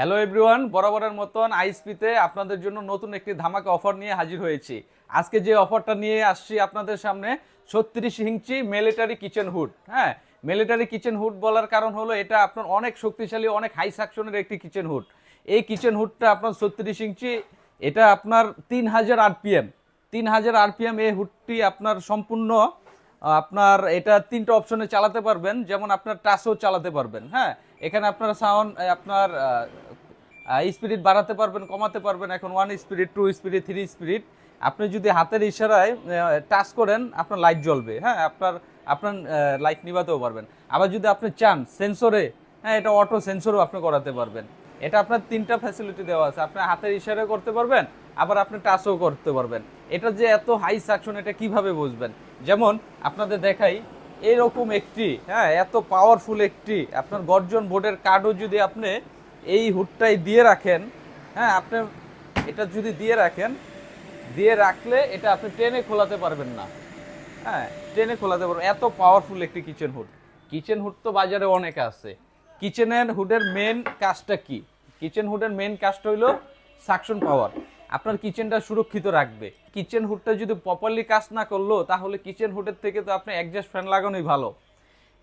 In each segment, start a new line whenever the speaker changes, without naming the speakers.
Hello everyone বরাবরের মতন আইসপিতে আপনাদের জন্য নতুন একটি ধামাকা অফার নিয়ে হাজির হয়েছি। আজকে যে অফারটা নিয়ে আসছি আপনাদের সামনে, ছত্রিশ ইঞ্চি মিলিটারি কিচেন হুড হ্যাঁ মিলিটারি কিচেন হুড বলার কারণ হলো এটা আপনার অনেক শক্তিশালী, অনেক হাই সাকশনের একটি কিচেন হুড এই কিচেন হুডটা আপনার ছত্রিশ ইঞ্চি, এটা আপনার তিন হাজার আরপিএম তিন হাজার আরপিএম এই হুডটি আপনার সম্পূর্ণ, আপনার এটা তিনটা অপশনে চালাতে পারবেন, যেমন আপনার টাচও চালাতে পারবেন। হ্যাঁ এখানে আপনার সাউন্ড আপনার স্পিরিট বাড়াতে পারবেন, কমাতে পারবেন। এখন one spirit two spirit three spirit আপনি যদি হাতের ইশারায় টাচ করেন, আপনার লাইট জ্বলবে। হ্যাঁ আপনার আপনার লাইট নিভাতেও পারবেন। আবার যদি আপনি চান সেন্সরে হ্যাঁ এটা অটো সেন্সরও আপনি করাতে পারবেন। এটা আপনার তিনটা ফ্যাসিলিটি দেওয়া আছে। আপনি হাতের ইশারায় করতে পারবেন, আবার আপনি টাচও করতে পারবেন। এটা যে এত হাই সাকশন এটা কীভাবে বুঝবেন? যেমন, আপনাদের দেখাই এরকম একটি হ্যাঁ এত পাওয়ারফুল একটি, আপনার গর্জন বোর্ডের কার্ডও যদি আপনি এই হুডটাই দিয়ে রাখেন হ্যাঁ আপনি এটা যদি দিয়ে রাখেন, দিয়ে রাখলে এটা আপনি ট্রেনে খোলাতে পারবেন না। হ্যাঁ ট্রেনে খোলাতে পারবেন এত পাওয়ারফুল একটি কিচেন হুড কিচেন হুড তো বাজারে অনেক আছে। কিচেনের হুডের মেন কাজটা কি? কিচেন হুডের মেন কাজটা হইল সাকশন পাওয়ার আপনার কিচেনটা সুরক্ষিত রাখবে। কিচেন হুডটা যদি প্রপারলি কাজ না করল, তাহলে কিচেন হুডের থেকে তো আপনি অ্যাডজাস্ট ফ্যান লাগানোই ভালো।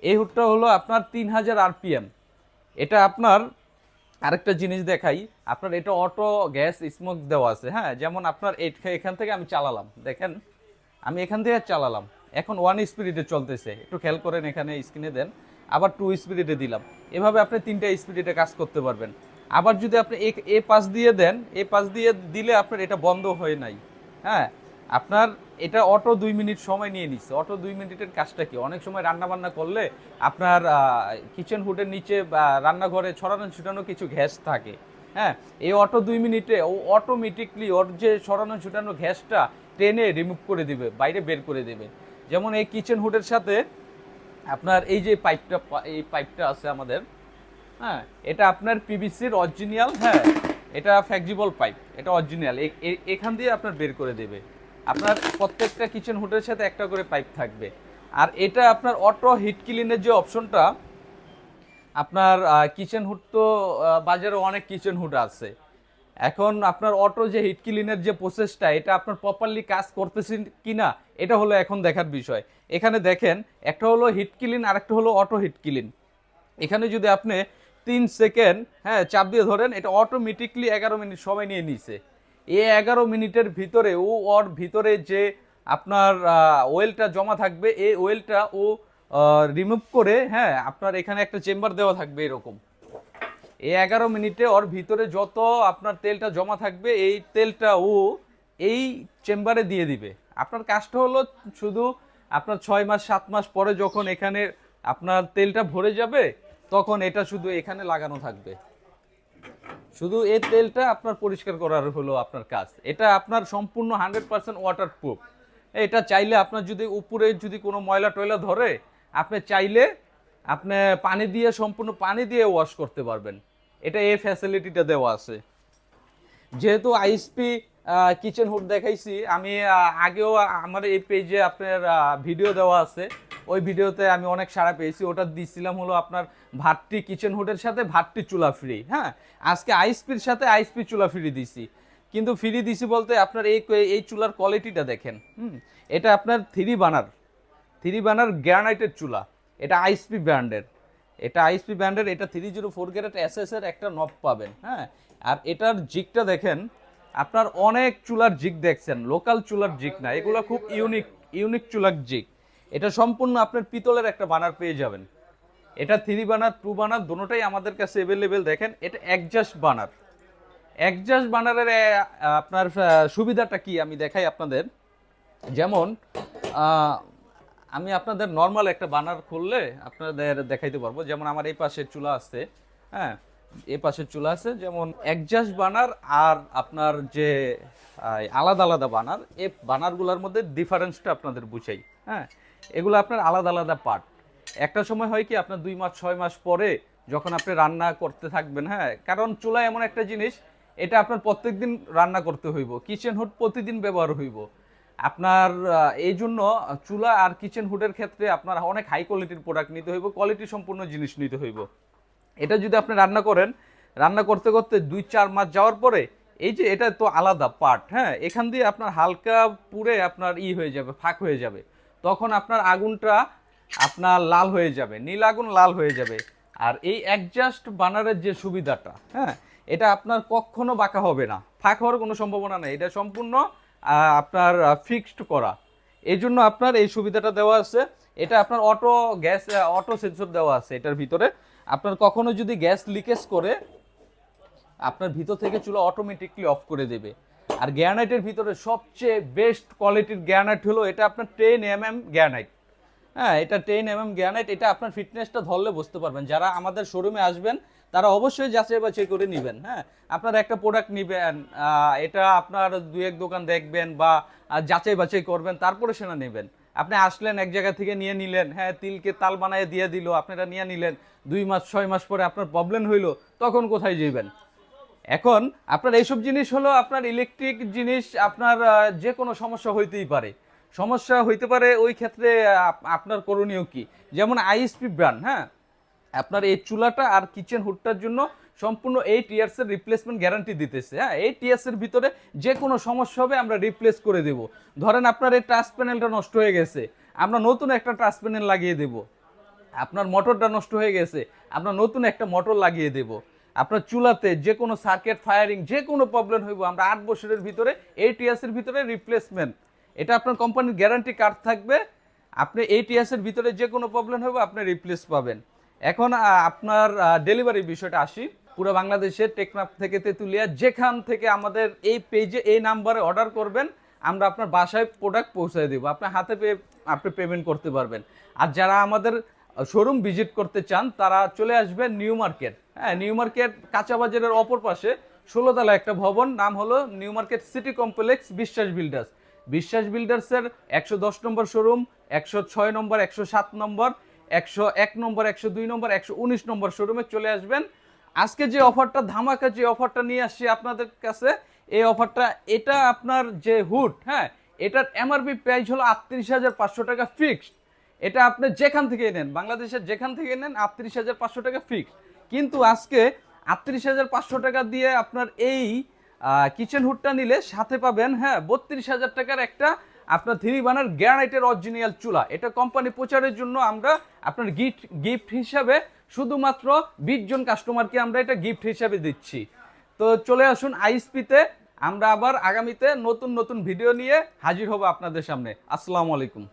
এই হুডটা হলো আপনার তিন হাজার আরপিএম এটা আপনার আরেকটা জিনিস দেখাই। আপনার এটা অটো গ্যাস স্মোক দেওয়া আছে হ্যাঁ? যেমন আপনার এখান থেকে আমি চালালাম। দেখেন, আমি এখান থেকে চালালাম। এখন ওয়ান স্পিরিটে চলতেছে। একটু খেয়াল করেন এখানে স্ক্রিনে দেন। আবার টু স্পিরিটে দিলাম। এভাবে আপনি তিনটা স্পিরিটে কাজ করতে পারবেন। আবার যদি আপনি এ- পাশ দিয়ে দেন, এ পাশ দিয়ে দিলে আপনার এটা বন্ধ হয়ে নাই। হ্যাঁ? আপনার এটা অটো দুই মিনিট সময় নিয়ে নিচ্ছে। অটো দুই মিনিটের কাজটা কি? অনেক সময় রান্না বান্না করলে আপনার কিচেন হুডের নিচে রান্নাঘরে ছড়ানো ছিটানো কিছু গ্যাস থাকে। হ্যাঁ? এই অটো দুই মিনিটে ও অটোমেটিকলি ওর যে ছড়ানো ছুটানো গ্যাসটা টেনে রিমুভ করে দিবে, বাইরে বের করে দেবে। যেমন এই কিচেন হুডের সাথে আপনার এই যে পাইপটা এই পাইপটা আছে আমাদের হ্যাঁ এটা আপনার পিভিসির অরিজিনাল হ্যাঁ এটা ফ্লেক্সিবল পাইপ এটা অরিজিনাল এখান দিয়ে আপনার বের করে দেবে। আপনার প্রত্যেকটা কিচেন হুডের সাথে একটা করে পাইপ থাকবে। আর এটা আপনার অটো হিট ক্লিনের যে অপশনটা আপনার কিচেন হুড তো বাজারে অনেক কিচেন হুড আছে। এখন আপনার অটো যে হিট ক্লিনের যে প্রসেসটা এটা আপনার প্রপারলি কাজ করতেছেন কিনা, এটা হলো এখন দেখার বিষয়। এখানে দেখেন, একটা হলো হিট ক্লিন আর একটা হলো অটো হিট ক্লিন এখানে যদি আপনি তিন সেকেন্ড হ্যাঁ চাপ দিয়ে ধরেন, এটা অটোমেটিকলি এগারো মিনিট সময় নিয়ে নিছে এই এগারো মিনিটের ভিতরে, ও ওর ভিতরে যে আপনার ওয়েলটা জমা থাকবে, এই ওয়েলটা ও রিমুভ করে হ্যাঁ আপনার এখানে একটা চেম্বার দেওয়া থাকবে এরকম। এই এগারো মিনিটে ওর ভিতরে যত আপনার তেলটা জমা থাকবে, এই তেলটা ও এই চেম্বারে দিয়ে দিবে। আপনার কাজটা হলো শুধু আপনার ছয় মাস, সাত মাস পরে যখন এখানে আপনার তেলটা ভরে যাবে তখন এটা শুধু এখানে লাগানো থাকবে। শুধু এই তেলটা আপনার পরিষ্কার করার হলো আপনার কাজ। এটা আপনার সম্পূর্ণ হান্ড্রেড পার্সেন্ট ওয়াটার প্রুফ এটা চাইলে আপনার যদি উপরে যদি কোনো ময়লা টয়লা ধরে, আপনি চাইলে আপনি পানি দিয়ে, সম্পূর্ণ পানি দিয়ে ওয়াশ করতে পারবেন। এটা এই ফ্যাসিলিটিটা দেওয়া আছে। যেহেতু আইএসপি কিচেন হুড দেখাইছি, আমি আগেও আমার এই পেজে আপনার ভিডিও দেওয়া আছে। ওই ভিডিওতে আমি অনেক সাড়া পেয়েছি। ওটা দিছিলাম হলো আপনার ভাতটি কিচেন হুডের সাথে ভাতটি চুলা ফ্রি হ্যাঁ? আজকে আইএসপির সাথে আইএসপি চুলা ফ্রি দিছি। কিন্তু ফ্রি দিছি বলতে আপনার এই এই চুলার কোয়ালিটিটা দেখেন, হুম? এটা আপনার থ্রি বানার থ্রি বানার গ্রানাইটের চুলা। এটা আইএসপি ব্র্যান্ডের এটা আইএসপি ব্র্যান্ডের এটা থ্রি জিরো ফোর এসএস এর একটা নব পাবেন হ্যাঁ? আর এটার জিকটা দেখেন, আপনার অনেক চুলার জিক দেখছেন। লোকাল চুলার জিক না, এগুলো খুব ইউনিক ইউনিক চুলার জিক এটা সম্পূর্ণ আপনার পিতলের একটা বানার পেয়ে যাবেন। এটা থ্রি বানার টু বানার দুটোটাই আমাদের কাছে অ্যাভেলেবেল দেখেন, এটা একজাস্ট বানার একজাস্ট বানারের আপনার সুবিধাটা কি আমি দেখাই আপনাদের। যেমন আমি আপনাদের নর্মাল একটা বানার খুললে আপনাদের দেখাইতে পারব। যেমন আমার এই পাশে চুলা আছে হ্যাঁ এই পাশে চুলা আছে। যেমন একজাস্ট বানার আর আপনার যে আলাদা আলাদা বানার এই বানারগুলোর মধ্যে ডিফারেন্সটা আপনাদের বুঝাই হ্যাঁ। এগুলো আপনার আলাদা আলাদা পার্ট একটা সময় হয় কি, আপনার দুই মাস, ছয় মাস পরে যখন আপনি রান্না করতে থাকবেন হ্যাঁ কারণ চুলা এমন একটা জিনিস, এটা আপনার প্রত্যেক দিন রান্না করতে হইব কিচেন হুড প্রতিদিন ব্যবহার হইব। আপনার এই জন্য চুলা আর কিচেন হুডের ক্ষেত্রে আপনার অনেক হাই কোয়ালিটির প্রোডাক্ট নিতে হইব কোয়ালিটি সম্পূর্ণ জিনিস নিতে হইব। এটা যদি আপনি রান্না করেন, রান্না করতে করতে দুই, চার মাস যাওয়ার পরে, এই যে এটা তো আলাদা পার্ট হ্যাঁ এখান দিয়ে আপনার হালকা পুড়ে আপনার ই হয়ে যাবে, ফাঁক হয়ে যাবে। তখন আপনার আগুনটা আপনার লাল হয়ে যাবে, নীল আগুন লাল হয়ে যাবে। আর এই অ্যাডজাস্ট বানারের যে সুবিধাটা হ্যাঁ এটা আপনার কখনো বাঁকা হবে না, ফাঁক হওয়ার কোনো সম্ভাবনা নেই। এটা সম্পূর্ণ আপনার ফিক্সড করা। এই জন্য আপনার এই সুবিধাটা দেওয়া আছে। এটা আপনার অটো গ্যাস অটো সেন্সর দেওয়া আছে এটার ভিতরে। আপনার কখনো যদি গ্যাস লিকেজ করে, আপনার ভিতর থেকে চুলা অটোমেটিকলি অফ করে দেবে। আর গ্যানাইটের ভিতরে সবচেয়ে বেস্ট কোয়ালিটির গ্যানাইট হলো এটা আপনার টেন এম এম গ্যানাইট। হ্যাঁ এটা টেন এম এম গ্যানাইট, এটা আপনার ফিটনেসটা ধরলে বুঝতে পারবেন। যারা আমাদের শোরুমে আসবেন, তারা অবশ্যই যাচাই বাছাই করে নেবেন হ্যাঁ। আপনার একটা প্রোডাক্ট নেবেন এটা আপনার দু এক দোকান দেখবেন বা যাচাই বাছাই করবেন, তারপরে সেটা নেবেন। আপনি আসলেন, এক জায়গা থেকে নিয়ে নিলেন হ্যাঁ তিলকে তাল বানায় দিয়ে দিল, আপনারা নিয়ে নিলেন, দুই মাস, ছয় মাস পরে আপনার প্রবলেম হইল, তখন কোথায় যাবেন এখন আপনার এইসব জিনিস হলো আপনার ইলেকট্রিক জিনিস, আপনার যে কোনো সমস্যা হইতেই পারে। সমস্যা হইতে পারে ওই ক্ষেত্রে আপনার করণীয় কি? যেমন আইএসপি ব্র্যান্ড হ্যাঁ? আপনার এই চুলাটা আর কিচেন হুডটার জন্য সম্পূর্ণ এইট ইয়ার্সের রিপ্লেসমেন্ট গ্যারান্টি দিতেছে হ্যাঁ? এইট ইয়ার্সের ভিতরে যে কোনো সমস্যা হবে আমরা রিপ্লেস করে দেব। ধরেন আপনার এই টাচ প্যানেলটা নষ্ট হয়ে গেছে, আমরা নতুন একটা টাচ প্যানেল লাগিয়ে দেবো। আপনার মোটরটা নষ্ট হয়ে গেছে, আমরা নতুন একটা মোটর লাগিয়ে দেব। আপনার চুলাতে যে কোনো সার্কিট ফায়ারিং যে কোনো প্রবলেম হইব, আমরা আট বছরের ভিতরে এইট ইয়ার্সের ভিতরে রিপ্লেসমেন্ট এটা আপনার কোম্পানির গ্যারান্টি কার্ড থাকবে। আপনি এইট ভিতরে যে কোনো প্রবলেম হবে আপনি রিপ্লেস পাবেন। এখন আপনার ডেলিভারি বিষয়টা আসি। পুরো বাংলাদেশে টেকনাফ থেকে তেঁতুলিয়া, যেখান থেকে আমাদের এই পেজে এই নাম্বারে অর্ডার করবেন, আমরা আপনার বাসায় প্রোডাক্ট পৌঁছায় দেবো। আপনার হাতে পেয়ে, আপনি পেমেন্ট করতে পারবেন। আর যারা আমাদের শোরুম ভিজিট করতে চান, তারা চলে আসবেন নিউ মার্কেট হ্যাঁ নিউ মার্কেট কাঁচা বাজারের অপর পাশে ষোলোতলা একটা ভবন। নাম হলো new market city complex Biswas builders. Biswas বিল্ডার্সের একশো দশ নম্বর শোরুম, একশো ছয় নম্বর, একশো সাত নম্বর, একশো এক নম্বর, একশো দুই নম্বর, একশো উনিশ নম্বর শোরুমে চলে আসবেন। আজকে যে অফারটা, ধামাকা যে অফারটা নিয়ে আসছি আপনাদের কাছে, এই অফারটা, এটা আপনার যে হুড হ্যাঁ এটার এমআরপি প্রাইস হলো আটত্রিশ হাজার পাঁচশো টাকা ফিক্সড। এটা আপনি যেখান থেকে নেন, বাংলাদেশের যেখান থেকে নেন, আটত্রিশ হাজার পাঁচশো টাকা ফিক্সড। কিন্তু আজকে আটত্রিশ হাজার পাঁচশো টাকা দিয়ে আপনার এই কিচেন হুডটা নিলে সাথে পাবেন হ্যাঁ বত্রিশ হাজার টাকার একটা আপনার থ্রি বানার গ্যারানাইটের অরিজিনাল চুলা। এটা কোম্পানি প্রচারের জন্য আমরা আপনার গিফট গিফট হিসাবে শুধুমাত্র বিশ জন কাস্টমারকে আমরা এটা গিফট হিসাবে দিচ্ছি। তো চলে আসুন আইএসপিতে, আমরা আবার আগামীতে নতুন নতুন ভিডিও নিয়ে হাজির হব আপনাদের সামনে। আসসালামু আলাইকুম।